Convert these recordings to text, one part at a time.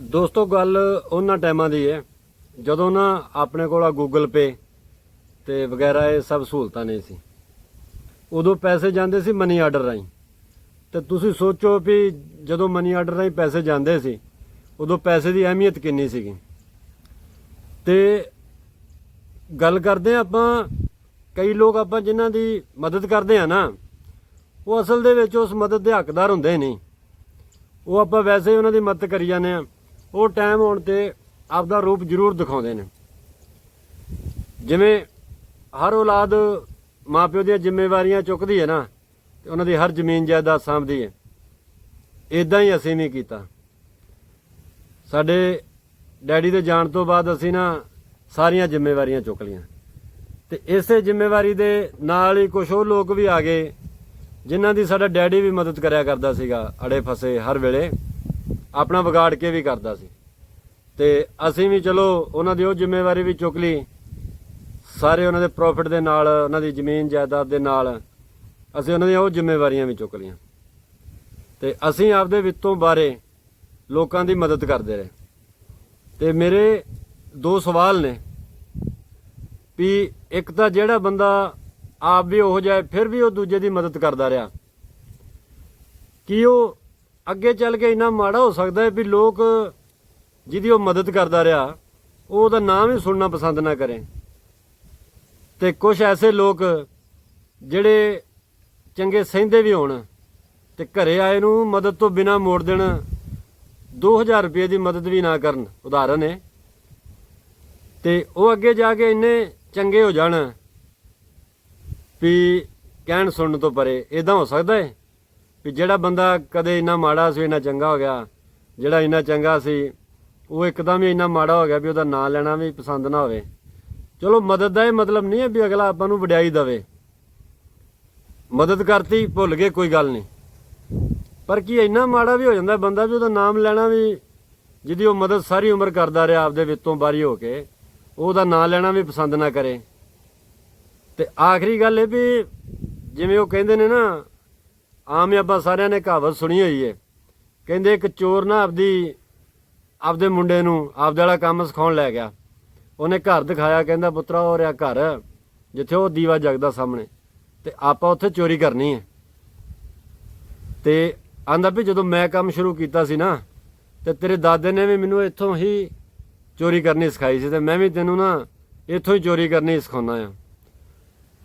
ਦੋਸਤੋ, ਗੱਲ ਉਹਨਾਂ ਟਾਈਮਾਂ ਦੀ ਹੈ। ਜਦੋਂ ਨਾ ਆਪਣੇ ਕੋਲ ਆ ਗੂਗਲ ਪੇ ਤੇ ਵਗੈਰਾ ਇਹ ਸਭ ਸਹੂਲਤਾਂ ਨਹੀਂ ਸੀ। ਉਦੋਂ ਪੈਸੇ ਜਾਂਦੇ ਸੀ ਮਨੀ ਆਰਡਰ ਰਾਹੀਂ। ਤੇ ਤੁਸੀਂ ਸੋਚੋ ਵੀ ਜਦੋਂ ਮਨੀ ਆਰਡਰ ਰਾਹੀਂ ਪੈਸੇ ਜਾਂਦੇ ਸੀ, ਉਦੋਂ ਪੈਸੇ ਦੀ ਅਹਿਮੀਅਤ ਕਿੰਨੀ ਸੀਗੀ। ਤੇ ਗੱਲ ਕਰਦੇ ਹਾਂ ਆਪਾਂ, ਕਈ ਲੋਕ ਆਪਾਂ ਜਿਨ੍ਹਾਂ ਦੀ ਮਦਦ ਕਰਦੇ ਆ ਨਾ, ਉਹ ਅਸਲ ਦੇ ਵਿੱਚ ਉਸ ਮਦਦ ਦੇ ਹੱਕਦਾਰ ਹੁੰਦੇ ਨਹੀਂ। ਉਹ ਆਪਾਂ ਵੈਸੇ ਹੀ ਉਹਨਾਂ ਦੀ ਮਦਦ ਕਰੀ ਜਾਂਦੇ ਆ ਉਹ ਟਾਈਮ ਹੋਣ ਤੇ ਆਪਦਾ ਰੂਪ ਜ਼ਰੂਰ ਦਿਖਾਉਂਦੇ ਨੇ। ਜਿਵੇਂ ਹਰ ਔਲਾਦ ਮਾਪਿਓ ਦੀਆਂ ਜ਼ਿੰਮੇਵਾਰੀਆਂ ਚੁੱਕਦੀ ਹੈ ਨਾ, ਤੇ ਉਹਨਾਂ ਦੀ ਹਰ ਜ਼ਮੀਨ ਜਾਇਦਾਦ ਸਾਂਭਦੀ ਹੈ। ਇਦਾਂ ਹੀ ਅਸੀਂ ਵੀ ਕੀਤਾ। ਸਾਡੇ ਡੈਡੀ ਦੇ ਜਾਣ ਤੋਂ ਬਾਅਦ ਅਸੀਂ ਨਾ ਸਾਰੀਆਂ ਜ਼ਿੰਮੇਵਾਰੀਆਂ ਚੁੱਕ ਲਈਆਂ। ਤੇ ਇਸੇ ਜ਼ਿੰਮੇਵਾਰੀ ਦੇ ਨਾਲ ਹੀ ਕੁਝ ਉਹ ਲੋਕ ਵੀ ਆ ਗਏ, ਜਿਨ੍ਹਾਂ ਦੀ ਸਾਡਾ ਡੈਡੀ ਵੀ ਮਦਦ ਕਰਿਆ ਕਰਦਾ ਸੀਗਾ, ਅੜੇ ਫਸੇ ਹਰ ਵੇਲੇ। ਆਪਣਾ ਵਿਗਾੜ ਕੇ ਵੀ ਕਰਦਾ ਸੀ। ਤੇ ਅਸੀਂ ਵੀ ਚਲੋ ਉਹਨਾਂ ਦੀ ਉਹ ਜ਼ਿੰਮੇਵਾਰੀ ਵੀ ਚੁੱਕ ਲਈ। ਸਾਰੇ ਉਹਨਾਂ ਦੇ ਪ੍ਰੋਫਿਟ ਦੇ ਨਾਲ, ਉਹਨਾਂ ਦੀ ਜ਼ਮੀਨ ਜਾਇਦਾਦ ਦੇ ਨਾਲ ਅਸੀਂ ਉਹਨਾਂ ਦੀਆਂ ਉਹ ਜ਼ਿੰਮੇਵਾਰੀਆਂ ਵੀ ਚੁੱਕ ਲਈਆਂ। ਤੇ ਅਸੀਂ ਆਪਦੇ ਵਿੱਤੋਂ ਬਾਰੇ ਲੋਕਾਂ ਦੀ ਮਦਦ ਕਰਦੇ ਰਹੇ। ਤੇ ਮੇਰੇ ਦੋ ਸਵਾਲ ਨੇ ਵੀ ਇੱਕ ਤਾਂ ਜਿਹੜਾ ਬੰਦਾ ਆਪ ਵੀ ਉਹ ਜਾਏ ਫਿਰ ਵੀ ਉਹ ਦੂਜੇ ਦੀ ਮਦਦ ਕਰਦਾ ਰਿਹਾ। ਕੀ ਉਹ ਅੱਗੇ ਚੱਲ ਕੇ ਇੰਨਾ ਮਾੜਾ ਹੋ ਸਕਦਾ ਹੈ ਵੀ ਲੋਕ ਜਿਹਦੀ ਉਹ ਮਦਦ ਕਰਦਾ ਰਿਹਾ, ਉਹ ਉਹਦਾ ਨਾਮ ਹੀ ਸੁਣਨਾ ਪਸੰਦ ਨਾ ਕਰੇ। ਤੇ ਕੁਝ ਐਸੇ ਲੋਕ ਜਿਹੜੇ ਚੰਗੇ ਸਹਿੰਦੇ ਵੀ ਹੋਣ ਤੇ ਘਰੇ ਆਏ ਨੂੰ ਮਦਦ ਤੋਂ ਬਿਨਾ ਮੋੜ ਦੇਣ 2000 ਰੁਪਏ ਦੀ ਮਦਦ ਵੀ ਨਾ ਕਰਨ, ਉਦਾਹਰਨ ਹੈ ਤੇ ਉਹ ਅੱਗੇ ਜਾ ਕੇ ਇੰਨੇ ਚੰਗੇ ਹੋ ਜਾਣ ਵੀ ਕਹਿਣ ਸੁਣਨ ਤੋਂ ਪਰੇ ਇਦਾਂ ਹੋ ਸਕਦਾ ਹੈ? ਵੀ ਜਿਹੜਾ ਬੰਦਾ ਕਦੇ ਇੰਨਾ ਮਾੜਾ ਸੀ, ਇੰਨਾ ਚੰਗਾ ਹੋ ਗਿਆ, ਜਿਹੜਾ ਇੰਨਾ ਚੰਗਾ ਸੀ, ਉਹ ਇੱਕਦਮ ਹੀ ਇੰਨਾ ਮਾੜਾ ਹੋ ਗਿਆ ਵੀ ਉਹਦਾ ਨਾਂ ਲੈਣਾ ਵੀ ਪਸੰਦ ਨਾ ਹੋਵੇ। ਚਲੋ ਮਦਦ ਦਾ ਇਹ ਮਤਲਬ ਨਹੀਂ ਹੈ ਵੀ ਅਗਲਾ ਆਪਾਂ ਨੂੰ ਵਡਿਆਈ ਦੇਵੇ। ਮਦਦ ਕਰਤੀ, ਭੁੱਲ ਗਏ, ਕੋਈ ਗੱਲ ਨਹੀਂ। ਪਰ ਕੀ ਇੰਨਾ ਮਾੜਾ ਵੀ ਹੋ ਜਾਂਦਾ ਬੰਦਾ ਵੀ ਉਹਦਾ ਨਾਮ ਲੈਣਾ ਵੀ, ਜਿਹਦੀ ਉਹ ਮਦਦ ਸਾਰੀ ਉਮਰ ਕਰਦਾ ਰਿਹਾ, ਆਪਦੇ ਵਿੱਚੋਂ ਬਾਰੀ ਹੋ ਕੇ, ਉਹਦਾ ਨਾਂ ਲੈਣਾ ਵੀ ਪਸੰਦ ਨਾ ਕਰੇ। ਤੇ ਆਖਰੀ ਗੱਲ ਇਹ ਵੀ ਜਿਵੇਂ ਉਹ ਕਹਿੰਦੇ ਨੇ ਨਾ ਆਮ ਹੀ ਆਪਾਂ ਸਾਰਿਆਂ ਨੇ ਕਹਾਵਤ ਸੁਣੀ ਹੋਈ ਹੈ ਕਹਿੰਦੇ ਇੱਕ ਚੋਰ ਨਾ ਆਪਦੀ, ਆਪਦੇ ਮੁੰਡੇ ਨੂੰ ਆਪਦੇ ਵਾਲਾ ਕੰਮ ਸਿਖਾਉਣ ਲੈ ਗਿਆ। ਉਹਨੇ ਘਰ ਦਿਖਾਇਆ, ਕਹਿੰਦਾ, ਪੁੱਤਰਾ, ਉਹ ਰਿਆ ਘਰ, ਜਿੱਥੇ ਉਹ ਦੀਵਾ ਜਗਦਾ ਸਾਹਮਣੇ। ਤੇ ਆਪਾਂ ਉੱਥੇ ਚੋਰੀ ਕਰਨੀ ਹੈ ਤੇ ਆਂਦਾ ਵੀ ਜਦੋਂ ਮੈਂ ਕੰਮ ਸ਼ੁਰੂ ਕੀਤਾ ਸੀ ਨਾ, ਤੇ ਤੇਰੇ ਦਾਦੇ ਨੇ ਵੀ ਮੈਨੂੰ ਇੱਥੋਂ ਹੀ ਚੋਰੀ ਕਰਨੀ ਸਿਖਾਈ ਸੀ ਤੇ ਮੈਂ ਵੀ ਤੈਨੂੰ ਨਾ ਇੱਥੋਂ ਹੀ ਚੋਰੀ ਕਰਨੀ ਸਿਖਾਉਣਾ ਆ।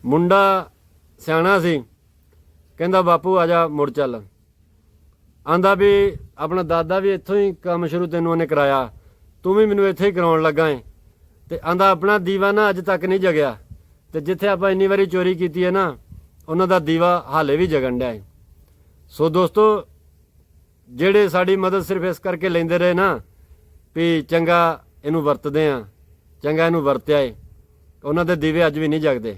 ਮੁੰਡਾ ਸਿਆਣਾ ਸੀ। ਕਹਿੰਦਾ, ਬਾਪੂ, ਆ ਜਾ, ਮੁੜ ਚੱਲ। ਆਂਦਾ ਵੀ, ਆਪਣਾ ਦਾਦਾ ਵੀ ਇੱਥੋਂ ਹੀ ਕੰਮ ਸ਼ੁਰੂ ਤੈਨੂੰ ਉਹਨੇ ਕਰਾਇਆ। ਤੂੰ ਵੀ ਮੈਨੂੰ ਇੱਥੇ ਹੀ ਕਰਾਉਣ ਲੱਗਾ ਏ। ਤੇ ਆਂਦਾ, ਆਪਣਾ ਦੀਵਾ ਨਾ ਅੱਜ ਤੱਕ ਨਹੀਂ ਜਗਿਆ। ਤੇ ਜਿੱਥੇ ਆਪਾਂ ਇੰਨੀ ਵਾਰੀ ਚੋਰੀ ਕੀਤੀ ਹੈ ਨਾ, ਉਹਨਾਂ ਦਾ ਦੀਵਾ ਹਾਲੇ ਵੀ ਜਗਣ ਡਿਆ ਏ। ਸੋ ਦੋਸਤੋ, ਜਿਹੜੇ ਸਾਡੀ ਮਦਦ ਸਿਰਫ ਇਸ ਕਰਕੇ ਲੈਂਦੇ ਰਹੇ ਨਾ, ਵੀ ਚੰਗਾ ਇਹਨੂੰ ਵਰਤਦੇ ਆ, ਚੰਗਾ ਇਹਨੂੰ ਵਰਤਿਆ ਏ। ਉਹਨਾਂ ਦੇ ਦੀਵੇ ਅੱਜ ਵੀ ਨਹੀਂ ਜਗਦੇ।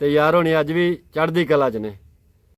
ਤੇ ਯਾਰ ਹੋਣੀ, ਅੱਜ ਵੀ ਚੜ੍ਹਦੀ ਕਲਾ 'ਚ ਨੇ।